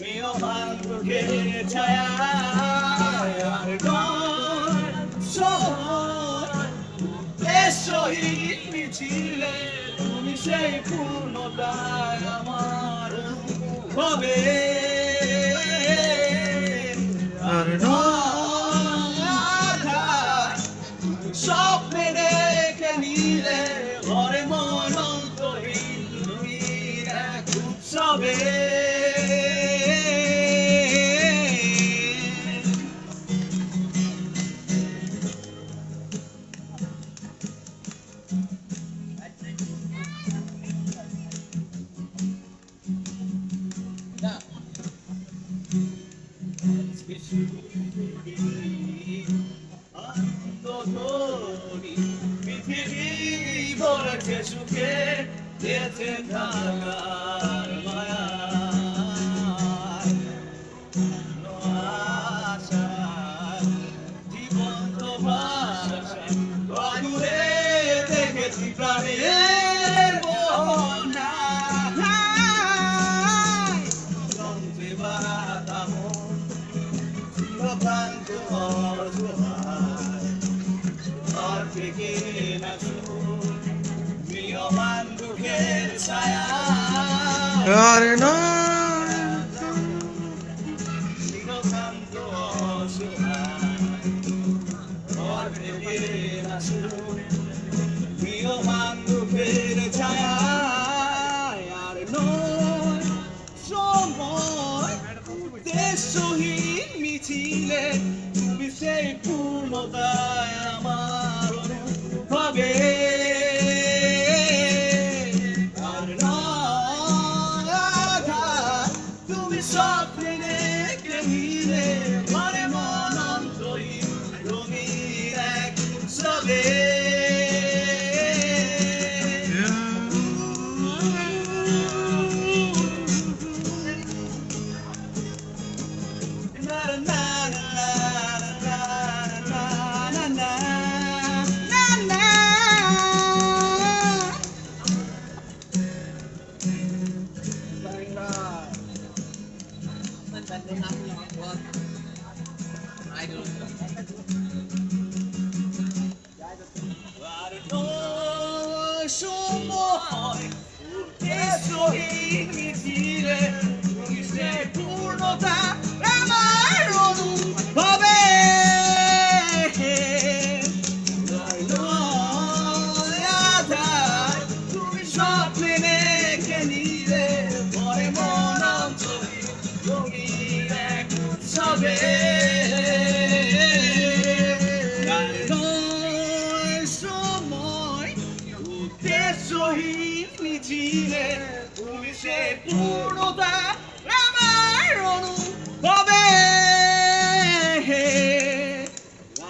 Minaman বুকের ছায়ায় আর নয় শহর শহীদ মিছিলে তুমি সেই পূর্ণতায় আমার হবে আর স্বপ্নে রেখে নিলে ঘরে মন অন্তহীন তুমি এক উৎসবে পৃথিবী ভরেছে সুখে দিয়েছে থাকার মায়া। জীবন তোমার দেখেছি প্রাণে থেকে প্রিয়মান দুঃখের ছায়া আর না। প্রিয়মান দুঃখের ছায়া আর নয়, সময়, দেশহীন মিছিলে তুমি সেই পূর্ণতায় Show more, সে পূর্ণতা আমার অনুভবে।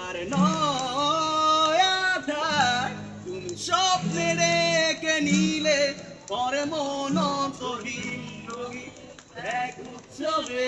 আর নয় আধার, তুমি স্বপ্নে রেখে নিলে পরে মন অন্তহীন রঙিন এক উৎসবে।